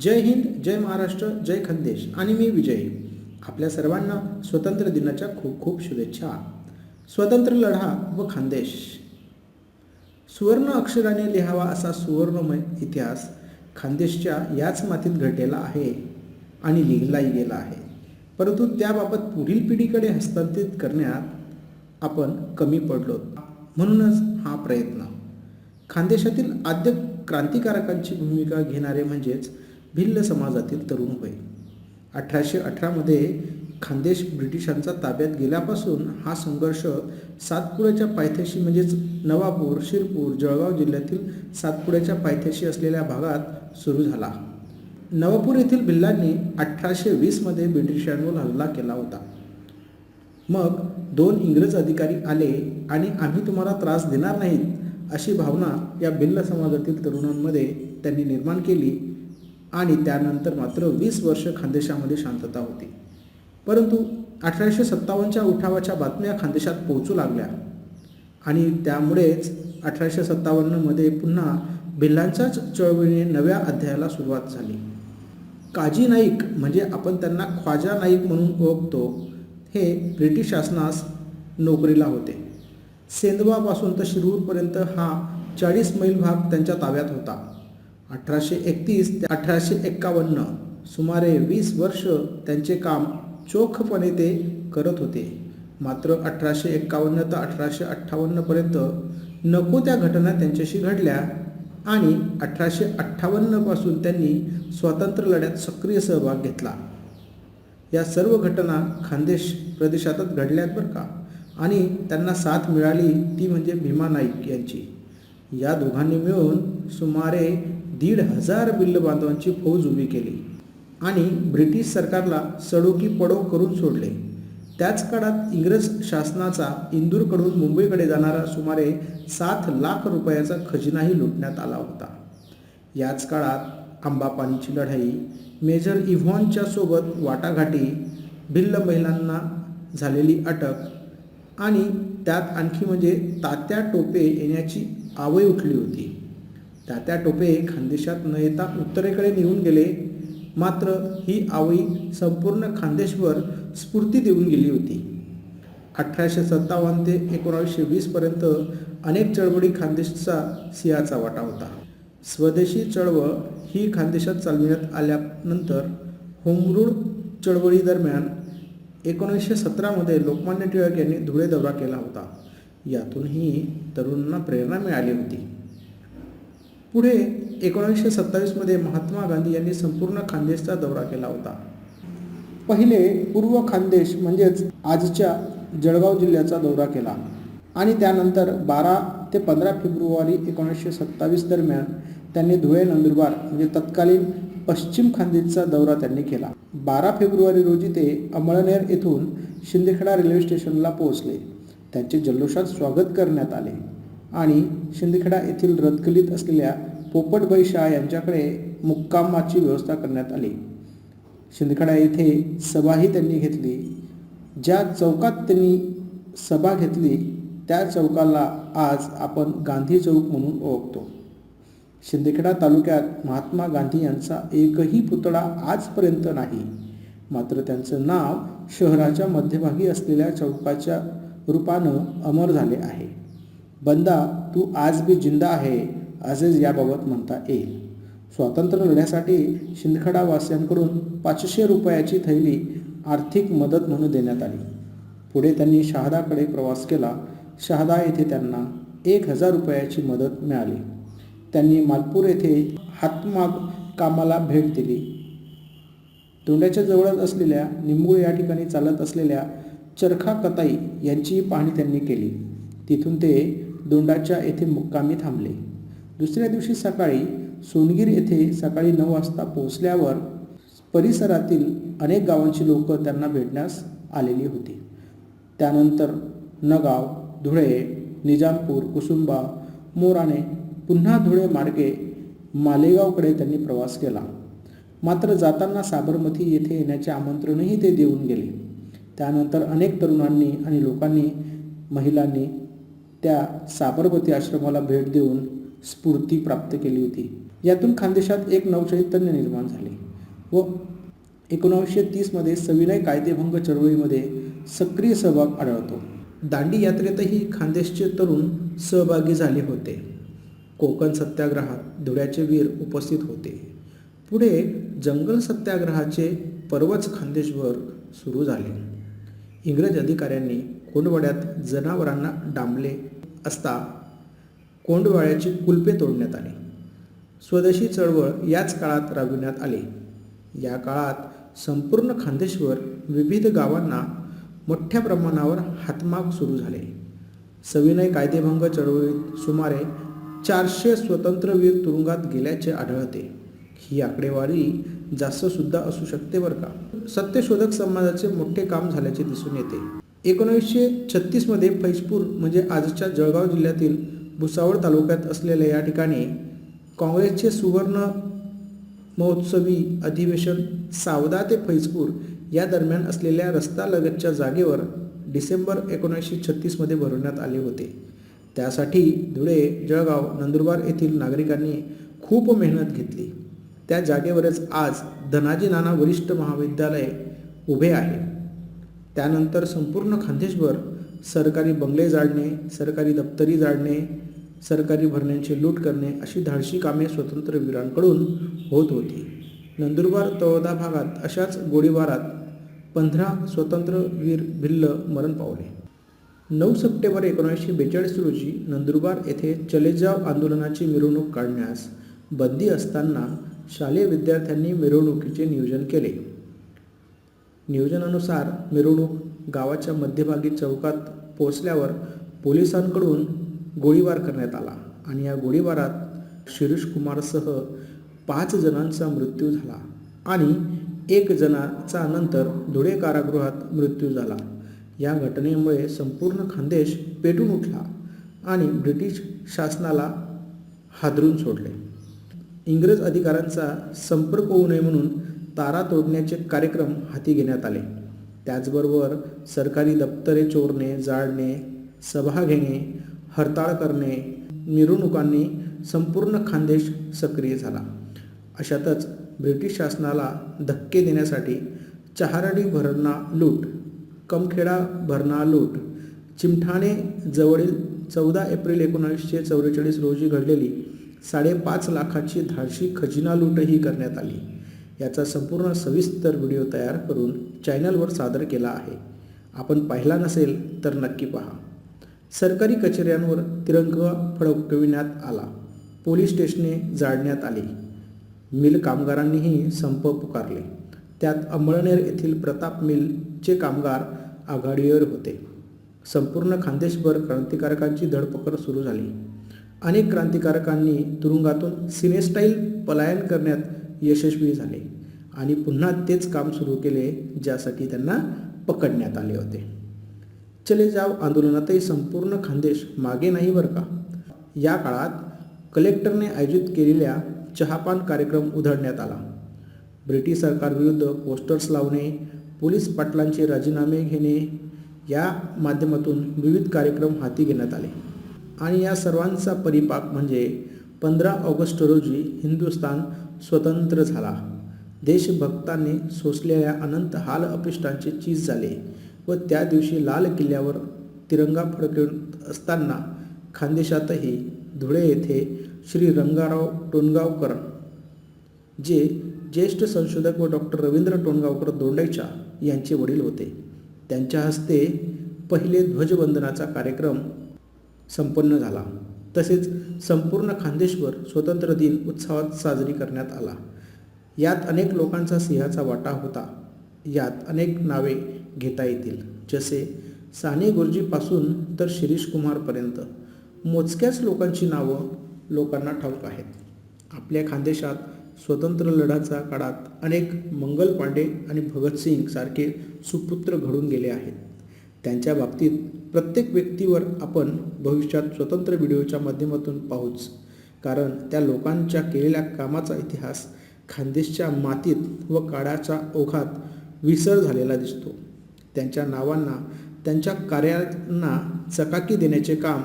जय हिंद जय महाराष्ट्र जय खंदेश आणि मी विजय. आपल्या सर्वांना स्वतंत्र दिनाच्या खूप खूप शुभेच्छा. स्वतंत्र लढा व खानदेश. सुवर्ण अक्षराने लिहावा असा सुवर्णमय इतिहास खानदेशच्या याच मातीत घडलेला आहे आणि लिहिलाही गेला आहे. परंतु त्याबाबत पुढील पिढीकडे हस्तांतरित करण्यात आपण कमी पडलो. म्हणूनच हा प्रयत्न. खानदेशातील आद्य क्रांतिकारकांची भूमिका घेणारे म्हणजेच भिल्ल समाजातील तरुण होय. अठराशे अठरामध्ये खानदेश ब्रिटिशांचा ताब्यात गेल्यापासून हा संघर्ष सातपुड्याच्या पायथ्याशी म्हणजेच नवापूर शिरपूर जळगाव जिल्ह्यातील सातपुड्याच्या पायथ्याशी असलेल्या भागात सुरू झाला. नवापूर येथील भिल्लांनी अठराशे वीसमध्ये ब्रिटिशांवर हल्ला केला होता. मग दोन इंग्रज अधिकारी आले आणि आम्ही तुम्हाला त्रास देणार नाहीत अशी भावना या भिल्ल समाजातील तरुणांमध्ये त्यांनी निर्माण केली. आणि त्यानंतर मात्र वीस वर्ष खानदेशामध्ये शांतता होती. परंतु अठराशे सत्तावन्नच्या उठावाच्या बातम्या खानदेशात पोहोचू लागल्या. आणि त्यामुळेच अठराशे सत्तावन्नमध्ये पुन्हा भिल्लांच्याच चळवळीने नव्या अध्यायाला सुरुवात झाली. काजी नाईक म्हणजे आपण त्यांना ख्वाजा नाईक म्हणून ओळखतो हे ब्रिटिश शासनास नोकरीला होते. सेंदवापासून तर शिरूरपर्यंत हा चाळीस मैल भाग त्यांच्या ताब्यात होता. अठराशे एकतीस ते अठराशे एक्कावन्न सुमारे वीस वर्ष त्यांचे काम चोखपणे ते करत होते. मात्र अठराशे एक्कावन्न ते अठराशे अठ्ठावन्नपर्यंत नको त्या घटना त्यांच्याशी घडल्या आणि अठराशे अठ्ठावन्नपासून त्यांनी स्वातंत्र्य लढ्यात सक्रिय सहभाग घेतला. या सर्व घटना खानदेश प्रदेशातच घडल्यात बरं का? आणि त्यांना साथ मिळाली ती म्हणजे भीमा नाईक यांची. या दोघांनी मिळून सुमारे दीड हजार बिल्ल बांधवांची फौज उभी केली आणि ब्रिटिश सरकारला सडोकी पडो करून सोडले. त्याच काळात इंग्रज शासनाचा इंदूरकडून मुंबईकडे जाणारा सुमारे सात लाख रुपयाचा खजिनाही लुटण्यात आला होता. याच काळात आंबापाणीची लढाई मेजर इव्हॉनच्या सोबत वाटाघाटी भिल्ल महिलांना झालेली अटक आणि त्यात आणखी म्हणजे तात्या टोपे येण्याची आवय उठली होती. तात्या टोपे खानदेशात न येता उत्तरेकडे निघून गेले. मात्र ही आवई संपूर्ण खानदेशवर स्फूर्ती देऊन गेली होती. अठराशे सत्तावन्न ते एकोणावीसशे वीसपर्यंत अनेक चळवळी खानदेशचा सिंहाचा वाटा होता. स्वदेशी चळवळ ही खानदेशात चालविण्यात आल्यानंतर होमरूळ चळवळीदरम्यान एकोणीसशे सतरामध्ये लोकमान्य टिळक यांनी धुळे दौरा केला होता. यातूनही तरुणांना प्रेरणा मिळाली होती. पुढे एकोणीसशे सत्तावीसमध्ये महात्मा गांधी यांनी संपूर्ण खानदेशचा दौरा केला होता. पहिले पूर्व खानदेश म्हणजेच आजच्या जळगाव जिल्ह्याचा दौरा केला. आणि त्यानंतर बारा ते पंधरा फेब्रुवारी एकोणीसशे सत्तावीस दरम्यान त्यांनी धुळे नंदुरबार म्हणजे तत्कालीन पश्चिम खानदेशचा दौरा त्यांनी केला. बारा फेब्रुवारी रोजी ते अमळनेर येथून शिंदेखेडा रेल्वे स्टेशनला पोहोचले. त्यांचे जल्लोषात स्वागत करण्यात आले. आणि शिंदखेडा येथील रदकलीत असलेल्या पोपटबाई शाह यांच्याकडे मुक्कामाची व्यवस्था करण्यात आली. शिंदखेडा येथे सभाही त्यांनी घेतली. ज्या चौकात त्यांनी सभा घेतली त्या चौकाला आज आपण गांधी चौक म्हणून ओळखतो. शिंदखेडा तालुक्यात महात्मा गांधी यांचा एकही पुतळा आजपर्यंत नाही. मात्र त्यांचं नाव शहराच्या मध्यभागी असलेल्या चौकाच्या रूपानं अमर झाले आहे. बंदा तू आज बी जिंदा आहे असेच याबाबत म्हणता येईल. स्वातंत्र्य लढ्यासाठी शिंदखेडावासियांकडून पाचशे रुपयाची थैली आर्थिक मदत म्हणून देण्यात आली. पुढे त्यांनी शहादाकडे प्रवास केला. शहादा येथे त्यांना एक हजार रुपयाची मदत मिळाली. त्यांनी मालपूर येथे हातमाग कामाला भेट दिली. तोंड्याच्या जवळच असलेल्या निंबूळ या ठिकाणी चालत असलेल्या चरखा कताई यांचीही पाहणी त्यांनी केली. तिथून ते दोंडाच्या येथे मुक्कामी थांबले. दुसऱ्या दिवशी सकाळी सोनगीर येथे सकाळी नऊ वाजता पोहोचल्यावर परिसरातील अनेक गावांची लोक त्यांना भेटण्यास आलेली होती. त्यानंतर नगाव धुळे निजामपूर कुसुंबा मोराणे पुन्हा धुळे मार्गे मालेगावकडे त्यांनी प्रवास केला. मात्र जाताना साबरमती येथे येण्याचे आमंत्रणही ते देऊन गेले. त्यानंतर अनेक तरुणांनी आणि लोकांनी महिलांनी त्या साबरमती आश्रमाला भेट देऊन स्फूर्ती प्राप्त केली होती. यातून खानदेशात एक नवचैतन्य निर्माण झाले व एकोणावीसशे तीसमध्ये सविनय कायदेभंग चळवळीमध्ये सक्रिय सहभाग आढळतो. दांडी यात्रेतही खानदेशचे तरुण सहभागी झाले होते. कोकण सत्याग्रहात धुळ्याचे वीर उपस्थित होते. पुढे जंगल सत्याग्रहाचे पर्वच खानदेशभर सुरू झाले. इंग्रज अधिकाऱ्यांनी कोंडवाड्यात जनावरांना डांबले असता कोंडवाड्याची कुलपे तोडण्यात आली. स्वदेशी चळवळ याच काळात राबविण्यात आली. या काळात संपूर्ण खानदेशवर विविध गावांना मोठ्या प्रमाणावर हातमाग सुरू झाले. सविनय कायदेभंग चळवळीत सुमारे चारशे स्वतंत्रवीर तुरुंगात गेल्याचे आढळते. ही आकडेवारी जास्त सुद्धा असू शकते बरं का? सत्यशोधक समाजाचे मोठे काम झाल्याचे दिसून येते. एकोणीसशे छत्तीसमध्ये फैजपूर म्हणजे आजच्या जळगाव जिल्ह्यातील भुसावळ तालुक्यात असलेल्या या ठिकाणी काँग्रेसचे सुवर्ण महोत्सवी अधिवेशन सावदा ते फैजपूर या दरम्यान असलेल्या रस्त्यालगतच्या जागेवर डिसेंबर एकोणीसशे छत्तीसमध्ये भरवण्यात आले होते. त्यासाठी धुळे जळगाव नंदुरबार येथील नागरिकांनी खूप मेहनत घेतली. त्या जागेवरच आज धनाजी नाना वरिष्ठ महाविद्यालय उभे आहे. त्यानंतर संपूर्ण खानदेशभर सरकारी बंगले जाळणे सरकारी दप्तरी जाळणे सरकारी भरण्यांची लूट करणे अशी धाडशी कामे स्वतंत्रवीरांकडून होत होती. नंदुरबार तळोदा भागात अशाच गोळीबारात पंधरा स्वतंत्रवीर भिल्ल मरण पावले. नऊ सप्टेंबर एकोणीसशे बेचाळीस रोजी नंदुरबार येथे चलेजाव आंदोलनाची मिरवणूक काढण्यास बंदी असताना शालेय विद्यार्थ्यांनी मिरवणुकीचे नियोजन केले. नियोजनानुसार मिरवणूक गावाच्या मध्यभागी चौकात पोहोचल्यावर पोलिसांकडून गोळीबार करण्यात आला आणि या गोळीबारात शिरीष कुमारसह पाच जणांचा मृत्यू झाला आणि एक जणाचा नंतर धुळे कारागृहात मृत्यू झाला. या घटनेमुळे संपूर्ण खानदेश पेटून उठला आणि ब्रिटिश शासनाला हादरून सोडले. इंग्रज अधिकाऱ्यांचा संपर्क होऊ नये म्हणून तारा तोडण्याचे कार्यक्रम हाती घेण्यात आले. त्याचबरोबर सरकारी दप्तरे चोरणे जाळणे सभा घेणे हरताळ करणे मिरवणुकांनी संपूर्ण खानदेश सक्रिय झाला. अशातच ब्रिटिश शासनाला धक्के देण्यासाठी चहारडी भरणा लूट कमखेडा भरणा लूट चिमठाणे जवळील चौदा एप्रिल एकोणावीसशे चौवेचाळीस रोजी घडलेली साडेपाच लाखाची धाडशी खजिना लूटही करण्यात आली. याचा संपूर्ण सविस्तर व्हिडिओ तयार करून चॅनलवर सादर केला आहे. आपण पाहिला नसेल तर नक्की पहा. सरकारी कचेऱ्यांवर तिरंगा फडकविण्यात आला. पोलीस स्टेशने जाळण्यात आली. मिल कामगारांनीही संप पुकारले. त्यात अंबळनेर येथील प्रताप मिलचे कामगार आघाडीवर होते. संपूर्ण खानदेशभर क्रांतिकारकांची धडपकड सुरू झाली. अनेक क्रांतिकारकांनी तुरुंगातून सिनेस्टाईल पलायन करण्यात यशस्वी झाले. आणि पुन्हा तेच काम सुरू केले ज्यासाठी त्यांना पकडण्यात आले होते. चले जाव आंदोलनातही संपूर्ण खानदेश मागे नाही बरं का? या काळात कलेक्टरने आयोजित केलेल्या चहापान कार्यक्रम उधळण्यात आला. ब्रिटिश सरकारविरुद्ध पोस्टर्स लावणे पोलीस पाटलांचे राजीनामे घेणे या माध्यमातून विविध कार्यक्रम हाती घेण्यात आले. आणि या सर्वांचा परिपाक म्हणजे पंधरा ऑगस्ट रोजी हिंदुस्थान स्वतंत्र झाला. देशभक्तांनी सोसलेल्या अनंत हाल अपिष्टांचे चीज झाले व त्या दिवशी लाल किल्ल्यावर तिरंगा फडकत असताना खानदेशातही धुळे येथे श्री रंगाराव टोनगावकर जे ज्येष्ठ संशोधक व डॉक्टर रवींद्र टोनगावकर दोंडाईच्या यांचे वडील होते. त्यांच्या हस्ते पहिले ध्वजवंदनाचा कार्यक्रम संपन्न झाला. तसेच संपूर्ण खानदेशवर स्वतंत्र दिन उत्सवात साजरी करण्यात आला. यात अनेक लोकांचा सिंहाचा वाटा होता. यात अनेक नावे घेता येतील. जसे साने गुरुजीपासून तर शिरीष कुमारपर्यंत. मोजक्याच लोकांची नावं लोकांना ठाऊक आहेत. आपल्या खानदेशात स्वतंत्र लढ्याच्या काळात अनेक मंगल पांडे आणि भगतसिंग सारखे सुपुत्र घडून गेले आहेत. त्यांच्या बाबतीत प्रत्येक व्यक्तीवर आपण भविष्यात स्वतंत्र व्हिडिओच्या माध्यमातून पाहूच. कारण त्या लोकांच्या केलेल्या कामाचा इतिहास खानदेशच्या मातीत व काळाच्या ओघात विसर झालेला दिसतो. त्यांच्या नावांना त्यांच्या कार्यांना चकाकी देण्याचे काम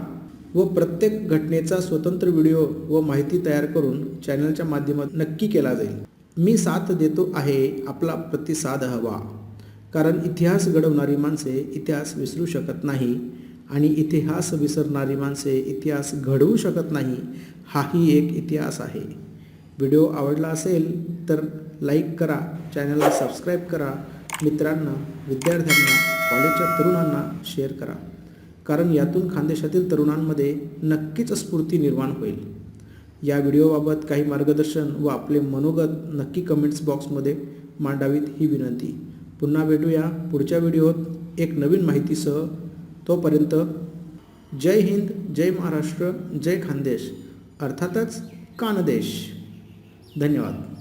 व प्रत्येक घटनेचा स्वतंत्र व्हिडिओ व माहिती तयार करून चॅनलच्या माध्यमात नक्की केला जाईल. मी साथ देतो आहे आपला प्रतिसाद हवा. कारण इतिहास घडवणारी माणसे इतिहास विसरू शकत नाही आणि इतिहास विसरणारी माणसे इतिहास घडवू शकत नाही हाही एक इतिहास आहे. व्हिडिओ आवडला असेल तर लाईक करा चॅनलला सबस्क्राईब करा. मित्रांना विद्यार्थ्यांना कॉलेजच्या तरुणांना शेअर करा. कारण यातून खानदेशातील तरुणांमध्ये नक्कीच स्फूर्ती निर्माण होईल. या व्हिडिओबाबत काही मार्गदर्शन व आपले मनोगत नक्की कमेंट्स बॉक्समध्ये मांडावीत ही विनंती. पुन्हा भेटूया पुढच्या व्हिडिओत एक नवीन माहितीसह. तोपर्यंत जय हिंद जय महाराष्ट्र जय खानदेश. अर्थातच कानदेश. धन्यवाद.